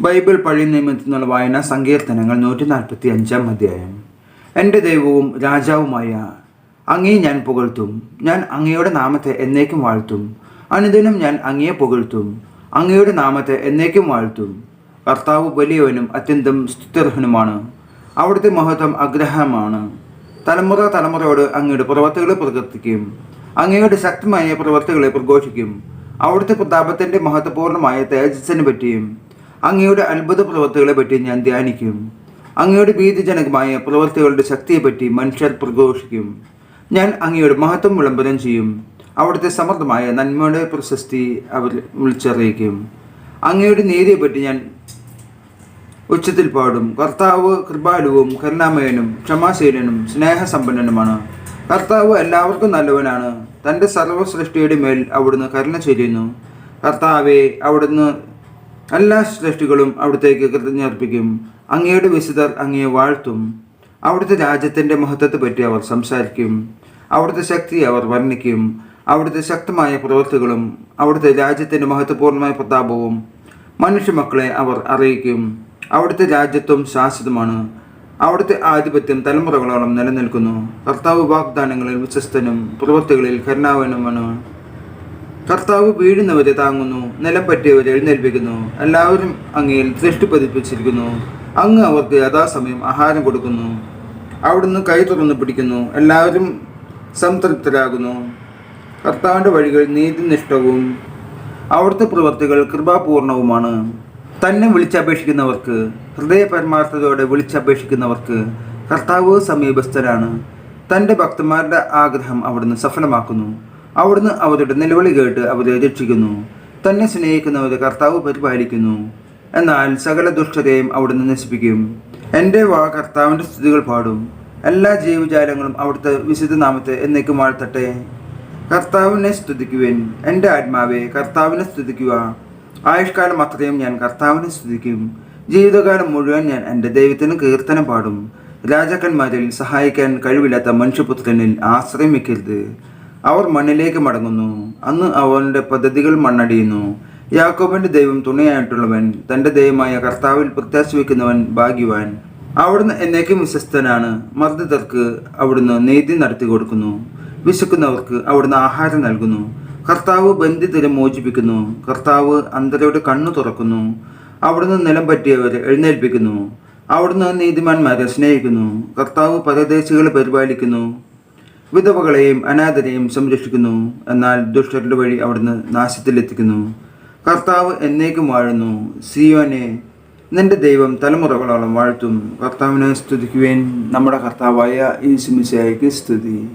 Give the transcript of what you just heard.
Bible പഴയ നിയമത്തിൽ നിന്നുള്ള വായന സങ്കീർത്തനങ്ങൾ നൂറ്റി നാൽപ്പത്തി അഞ്ചാം അധ്യായം. എന്റെ ദൈവവും രാജാവുമായ അങ്ങേ ഞാൻ പുകഴ്ത്തും. ഞാൻ അങ്ങയുടെ നാമത്തെ എന്നേക്കും വാഴ്ത്തും. അനുദിനം ഞാൻ അങ്ങയെ പുകഴ്ത്തും. അങ്ങയുടെ നാമത്തെ എന്നേക്കും വാഴ്ത്തും. കർത്താവ് വലിയവനും അത്യന്തം സ്തുത്യർഹനുമാണ്. അവിടുത്തെ മഹത്വം അഗ്രഹമാണ് തലമുറ തലമുറയോട് അങ്ങയുടെ പ്രവർത്തികളെ പ്രകീർത്തിക്കും. അങ്ങയുടെ ശക്തമായ പ്രവർത്തികളെ പ്രഘോഷിക്കും. അവിടുത്തെ പ്രതാപത്തിന്റെ മഹത്വപൂർണമായ തേജസ്സിനെ പറ്റിയും അങ്ങയുടെ അത്ഭുത പ്രവർത്തികളെ പറ്റി ഞാൻ ധ്യാനിക്കും. അങ്ങയുടെ ഭീതിജനകമായ പ്രവർത്തികളുടെ ശക്തിയെപ്പറ്റി മനുഷ്യർ പ്രഘോഷിക്കും. ഞാൻ അങ്ങയുടെ മഹത്വം വിളംബരം ചെയ്യും. അവിടുത്തെ സമർത്ഥമായ നന്മയുടെ പ്രശസ്തി അവർ വിളിച്ചറിയിക്കും. അങ്ങയുടെ നീതിയെപ്പറ്റി ഞാൻ ഉച്ചത്തിൽ പാടും. കർത്താവ് കൃപാലുവും കരുണാമയനും ക്ഷമാശീലനും സ്നേഹസമ്പന്നനുമാണ്. കർത്താവ് എല്ലാവർക്കും നല്ലവനാണ്. തന്റെ സർവസൃഷ്ടിയുടെ മേൽ അവിടുന്ന് കരുണ ചെയ്യുന്നു കർത്താവെ അവിടുന്ന് എല്ലാ സൃഷ്ടികളും അവിടത്തേക്ക് കൃതജ്ഞർപ്പിക്കും അങ്ങയുടെ വിശുദ്ധർ അങ്ങയെ വാഴ്ത്തും. അവിടുത്തെ രാജ്യത്തിന്റെ മഹത്വത്തെ പറ്റി അവർ സംസാരിക്കും. അവിടുത്തെ ശക്തി അവർ വർണിക്കും. അവിടുത്തെ ശക്തമായ പ്രവൃത്തികളും അവിടുത്തെ രാജ്യത്തിന്റെ മഹത്വപൂർണമായ പ്രതാപവും മനുഷ്യമക്കളെ അവർ അറിയിക്കും. അവിടുത്തെ രാജ്യത്വം ശാശ്വതമാണ്. അവിടുത്തെ ആധിപത്യം തലമുറകളോളം നിലനിൽക്കുന്നു. കർത്താവ് വാഗ്ദാനങ്ങളിൽ വിശ്വസ്തനും പ്രവൃത്തികളിൽ കരുണാവനുമാണ്. കർത്താവ് വീഴുന്നവരെ താങ്ങുന്നു നിലം പറ്റിയവരെ എഴുന്നേൽപ്പിക്കുന്നു എല്ലാവരും അങ്ങയിൽ ദൃഷ്ടി പതിപ്പിച്ചിരിക്കുന്നു അങ്ങ് അവർക്ക് യഥാസമയം ആഹാരം കൊടുക്കുന്നു. അവിടുന്ന് കൈ തുറന്ന് പിടിക്കുന്നു എല്ലാവരും സംതൃപ്തരാകുന്നു. കർത്താവിന്റെ വഴികൾ നീതിനിഷ്ഠവും അവിടുത്തെ പ്രവൃത്തികൾ കൃപാപൂർണവുമാണ്. തന്നെ വിളിച്ചപേക്ഷിക്കുന്നവർക്ക് ഹൃദയ പരമാർത്ഥതയോടെ വിളിച്ചപേക്ഷിക്കുന്നവർക്ക് കർത്താവ് സമീപസ്ഥരാണ്. തന്റെ ഭക്തന്മാരുടെ ആഗ്രഹം അവിടുന്ന് സഫലമാക്കുന്നു. അവിടുന്ന് അവരുടെ നിലവിളി കേട്ട് അവരെ രക്ഷിക്കുന്നു. തന്നെ സ്നേഹിക്കുന്നവരെ കർത്താവ് പരിപാലിക്കുന്നു. എന്നാൽ സകല ദുഷ്ടതയും അവിടുന്ന് നശിപ്പിക്കും. എന്റെ വാ കർത്താവിന്റെ സ്തുതികൾ പാടും. എല്ലാ ജീവജാലങ്ങളും അവിടുത്തെ വിശുദ്ധ നാമത്തെ എന്നേക്കും വാഴ്ത്തട്ടെ. കർത്താവിനെ സ്തുതിക്കുവൻ. എന്റെ ആത്മാവെ കർത്താവിനെ സ്തുതിക്കുക. ആയുഷ്കാലം അത്രയും ഞാൻ കർത്താവിനെ സ്തുതിക്കും. ജീവിതകാലം മുഴുവൻ ഞാൻ എന്റെ ദൈവത്തിന് കീർത്തനം പാടും. രാജാക്കന്മാരിൽ സഹായിക്കാൻ കഴിവില്ലാത്ത മനുഷ്യപുത്രനിൽ ആശ്രയം വയ്ക്കരുത് അവർ മണ്ണിലേക്ക് മടങ്ങുന്നു. അന്ന് അവന്റെ പദ്ധതികൾ മണ്ണടിയുന്നു. യാക്കോബിന്റെ ദൈവം തുണയായിട്ടുള്ളവൻ തന്റെ ദൈവമായ കർത്താവിൽ പ്രത്യാശ വയ്ക്കുന്നവൻ ഭാഗ്യവാൻ. അവിടുന്ന് എന്നേക്കും വിശ്വസ്തനാണ്. മർദ്ദിതർക്ക് അവിടുന്ന് നീതി നടത്തി കൊടുക്കുന്നു. വിശക്കുന്നവർക്ക് അവിടുന്ന് ആഹാരം നൽകുന്നു. കർത്താവ് ബന്ധിതരെ മോചിപ്പിക്കുന്നു. കർത്താവ് അന്തരയുടെ കണ്ണു തുറക്കുന്നു. അവിടുന്ന് നിലം പറ്റിയവരെ എഴുന്നേൽപ്പിക്കുന്നു. അവിടുന്ന് നീതിമാന്മാരെ സ്നേഹിക്കുന്നു. കർത്താവ് പരദേശികളെ പരിപാലിക്കുന്നു. വിധവകളെയും അനാഥരെയും സംരക്ഷിക്കുന്നു. എന്നാൽ ദുഷ്ടരുടെ വഴി അവിടുന്ന് നാശത്തിലെത്തിക്കുന്നു. കർത്താവ് എന്നേക്കും വാഴുന്നു. സിയോനെ നിന്റെ ദൈവം തലമുറകളോളം വാഴ്ത്തും കർത്താവിനെ സ്തുതിക്കുവേൻ. നമ്മുടെ കർത്താവായ ഈ സ്തുതി.